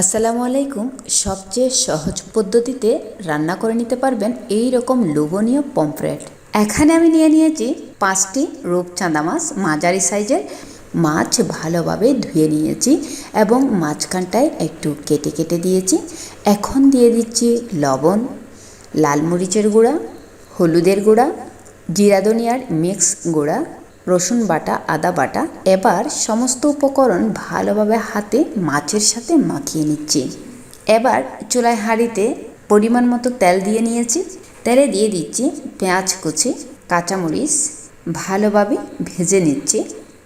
আসসালামু আলাইকুম। সবচেয়ে সহজ পদ্ধতিতে রান্না করে নিতে পারবেন এই রকম লোভনীয় পমফ্রেট। এখানে আমি নিয়ে নিয়েছি পাঁচটি রূপচাঁদা মাছ, মাঝারি সাইজের মাছ ভালোভাবে ধুয়ে নিয়েছি এবং মাঝখানটায় একটু কেটে কেটে দিয়েছি। এখন দিয়ে দিচ্ছি লবণ, লাল মরিচের গুঁড়া, হলুদের গুঁড়া, জিরা ধনিয়ার মিক্স গুঁড়া রসুন বাটা, আদা বাটা। এবার সমস্ত উপকরণ ভালোভাবে হাতে মাছের সাথে মাখিয়ে নিচ্ছি। এবার চুলায় হাঁড়িতে পরিমাণ মতো তেল দিয়ে নিয়েছি। তেলে দিয়ে দিচ্ছি পেঁয়াজ কুচি, কাঁচামরিচ, ভালোভাবে ভেজে নিচ্ছি।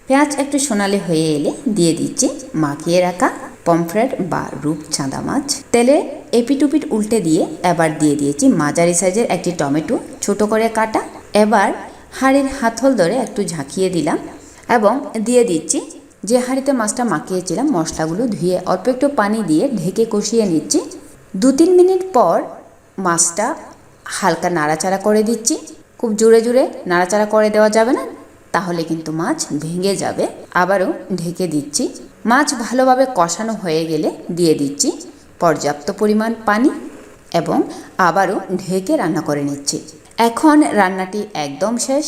পেঁয়াজ একটু সোনালি হয়ে এলে দিয়ে দিচ্ছি মাখিয়ে রাখা পমফ্রেট বা রূপচাঁদা মাছ। তেলে এপিটুপিট উল্টে দিয়ে এবার দিয়ে দিয়েছি মাঝারি সাইজের একটি টমেটো, ছোট করে কাটা। এবার হাঁড়ির হাতল ধরে একটু ঝাঁকিয়ে দিলাম এবং দিয়ে দিচ্ছি। যে হাঁড়িতে মাছটা মাখিয়েছিলাম, মশলাগুলো ধুয়ে অল্প একটু পানি দিয়ে ঢেকে কষিয়ে নিচ্ছি। দু তিন মিনিট পর মাছটা হালকা নাড়াচাড়া করে দিচ্ছি। খুব জোরে জোরে নাড়াচাড়া করে দেওয়া যাবে না, তাহলে কিন্তু মাছ ভেঙে যাবে। আবারও ঢেকে দিচ্ছি। মাছ ভালোভাবে কষানো হয়ে গেলে দিয়ে দিচ্ছি পর্যাপ্ত পরিমাণ পানি। এবং আবারও ঢেকে রান্না করে নিচ্ছি। এখন রান্নাটি একদম শেষ।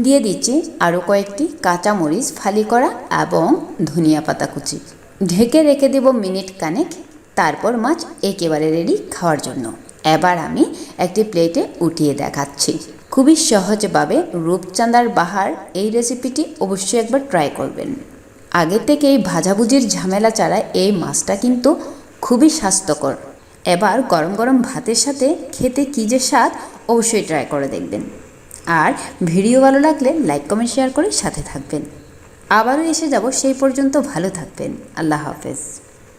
দিয়ে দিচ্ছি আরও কয়েকটি কাঁচামরিচ ফালি করা এবং ধনিয়া পাতা কুচি। ঢেকে রেখে দেব মিনিট কানেক তারপর মাছ একেবারে রেডি খাওয়ার জন্য। এবার আমি একটি প্লেটে উঠিয়ে দেখাচ্ছি। খুবই সহজভাবে রূপচাঁদার বাহার এই রেসিপিটি অবশ্যই একবার ট্রাই করবেন। আগে থেকে এই ভাজাভুজির ঝামেলা ছাড়া এই মাছটা কিন্তু খুবই স্বাস্থ্যকর। এবার গরম গরম ভাতের সাথে খেতে কী যে স্বাদ, অবশ্যই ট্রাই করে দেখবেন। আর ভিডিও ভালো লাগলে লাইক কমেন্ট শেয়ার করে সাথে থাকবেন। আবারও এসে যাব সেই পর্যন্ত ভালো থাকবেন। আল্লাহ হাফেজ।